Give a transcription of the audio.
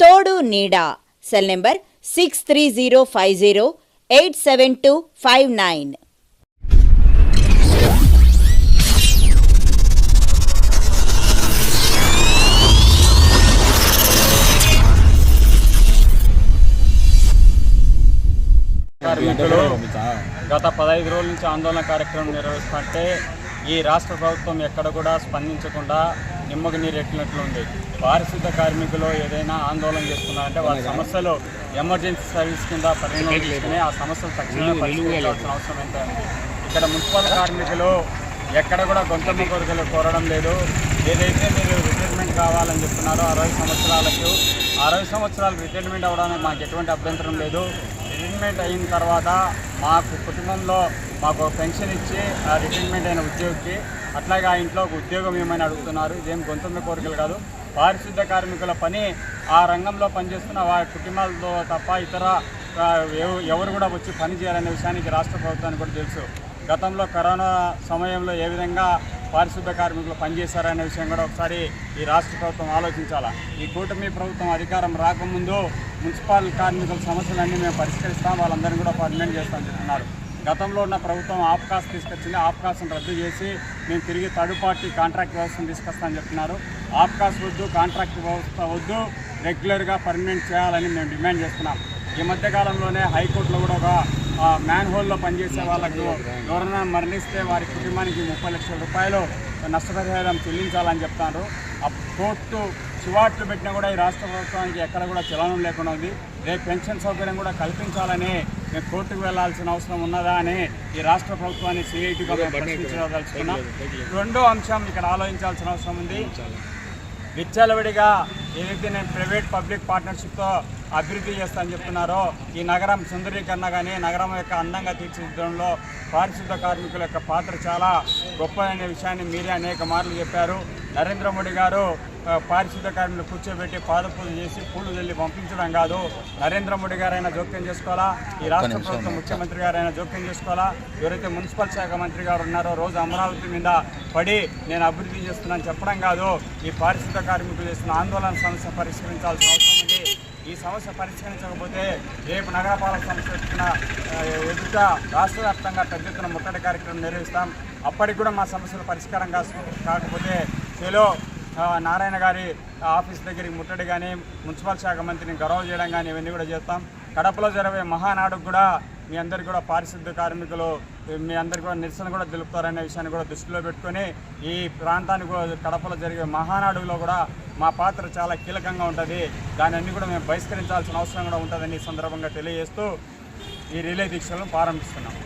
తోడు నీడా. Cell number six three zero five zero eight seven two five nine గత పదహైదు రోజుల నుంచి ఆందోళన కార్యక్రమం నిర్వహిస్తుంటే ఈ రాష్ట్ర ప్రభుత్వం ఎక్కడ కూడా స్పందించకుండా నిమ్మకు ఉంది. పారిశుద్ధ కార్మికులు ఏదైనా ఆందోళన చేస్తున్నారంటే వాళ్ళ సమస్యలు ఎమర్జెన్సీ సర్వీస్ కింద పరిగణలోకి తీసుకుని ఆ సమస్యలు తక్షణమే పరిష్కరించాల్సిన అవసరం ఎంత ఉంది ఇక్కడ మున్సిపల్ కార్మికులు ఎక్కడ కూడా గొంతమ్మ కోరికలు కోరడం లేదు. ఏదైతే మీరు రిటైర్మెంట్ కావాలని చెప్తున్నారో అరవై సంవత్సరాలకు అరవై సంవత్సరాలు రిటైర్మెంట్ అవ్వడానికి మాకు ఎటువంటి అభ్యంతరం లేదు. రిటైర్మెంట్ అయిన తర్వాత మాకు కుటుంబంలో మాకు పెన్షన్ ఇచ్చి ఆ రిటైర్మెంట్ అయిన ఉద్యోగికి అట్లాగే ఆ ఇంట్లో ఒక ఉద్యోగం ఏమైనా అడుగుతున్నారు ఇదేం గొంతమ్మ కోరికలు కాదు. పారిశుద్ధ కార్మికుల పని ఆ రంగంలో పనిచేస్తున్న వారి కుటుంబాలతో తప్ప ఇతర ఎవరు కూడా వచ్చి పని చేయాలనే విషయానికి రాష్ట్ర ప్రభుత్వానికి కూడా తెలుసు. గతంలో కరోనా సమయంలో ఏ విధంగా పారిశుద్ధ కార్మికులు పనిచేశారనే విషయం కూడా ఒకసారి ఈ రాష్ట్ర ప్రభుత్వం ఆలోచించాలా? ఈ కూటమి ప్రభుత్వం అధికారం రాకముందు మున్సిపల్ కార్మికుల సమస్యలన్నీ మేము పరిష్కరిస్తాం వాళ్ళందరినీ కూడా పర్మనెంట్ చేస్తామని చెప్తున్నారు. గతంలో ఉన్న ప్రభుత్వం ఆప్కాస్ తీసుకొచ్చింది. ఆప్కాస్ను రద్దు చేసి మేము తిరిగి థర్డ్ పార్టీ కాంట్రాక్ట్ వ్యవస్థను తీసుకొస్తామని చెప్తున్నారు ఆప్కాస్ వద్దు కాంట్రాక్ట్ వ్యవస్థ వద్దు రెగ్యులర్గా పర్మనెంట్ చేయాలని మేము డిమాండ్ చేస్తున్నాం. ఈ మధ్యకాలంలోనే హైకోర్టులో కూడా ఒక మ్యాన్ హోల్లో పనిచేసే వాళ్ళకు ఎవరైనా మరణిస్తే వారి కుటుంబానికి ముప్పై లక్షల రూపాయలు నష్టపరిహారం చెల్లించాలని చెప్తారు. ఆ కోర్టు చివాట్లు పెట్టినా కూడా ఈ రాష్ట్ర ప్రభుత్వానికి ఎక్కడ కూడా చలనం లేకుండా ఉంది. రేపు పెన్షన్ సౌకర్యం కూడా కల్పించాలని మేము కోర్టుకు వెళ్ళాల్సిన అవసరం ఉన్నదా అని ఈ రాష్ట్ర ప్రభుత్వాన్ని సిఐటిగా మేము ప్రశ్నించదలుచుకున్నాం. రెండో అంశం ఇక్కడ ఆలోచించాల్సిన అవసరం ఉంది. విచ్చలవిడిగా ఏదైతే నేను ప్రైవేట్ పబ్లిక్ పార్ట్నర్షిప్తో అభివృద్ధి చేస్తానని చెప్తున్నారో ఈ నగరం సుందరీకరణ కానీ నగరం యొక్క అందంగా తీర్చిదిద్దడంలో పారిశుద్ధ కార్మికుల యొక్క పాత్ర చాలా గొప్పదనే విషయాన్ని మీరే అనేక మార్లు చెప్పారు. నరేంద్ర మోడీ గారు పారిశుద్ధ కార్మికులు కూర్చోబెట్టి పాదపూజ చేసి పూలు వెళ్ళి పంపించడం కాదు. నరేంద్ర మోడీ గారైనా జోక్యం చేసుకోవాలా? ఈ రాష్ట్ర ప్రభుత్వం ముఖ్యమంత్రి గారైనా జోక్యం చేసుకోవాలా? ఎవరైతే మున్సిపల్ శాఖ మంత్రి గారు ఉన్నారో రోజు అమరావతి మీద పడి నేను అభివృద్ధి చేస్తున్నాను చెప్పడం కాదు. ఈ పారిశుద్ధ కార్మికులు చేస్తున్న ఆందోళన సమస్య పరిష్కరించాల్సిన అవసరం ఉంది. ఈ సమస్య పరిష్కరించకపోతే రేపు నగరపాలక సంస్థ ఎదుట రాష్ట్ర వ్యాప్తంగా పెద్ద ఎత్తున ముట్టడి కార్యక్రమం నిర్వహిస్తాం. అప్పటికి కూడా మా సమస్యలు పరిష్కారం కాకపోతే చెలో నారాయణ గారి ఆఫీస్ దగ్గరికి ముట్టడి కానీ మున్సిపల్ శాఖ మంత్రిని గౌరవ చేయడం కానీ ఇవన్నీ కూడా చేస్తాం. కడపలో జరిగే మహానాడుకు కూడా మీ అందరికీ కూడా పారిశుద్ధ కార్మికులు మీ అందరికీ కూడా నిరసన కూడా తెలుపుతారనే విషయాన్ని కూడా దృష్టిలో పెట్టుకొని ఈ ప్రాంతానికి కూడా కడపలో జరిగే మహానాడులో కూడా మా పాత్ర చాలా కీలకంగా ఉంటుంది. దాని అన్ని కూడా మేము బహిష్కరించాల్సిన అవసరం కూడా ఉంటుందని ఈ సందర్భంగా తెలియజేస్తూ ఈ రిలే దీక్షలను ప్రారంభిస్తున్నాం.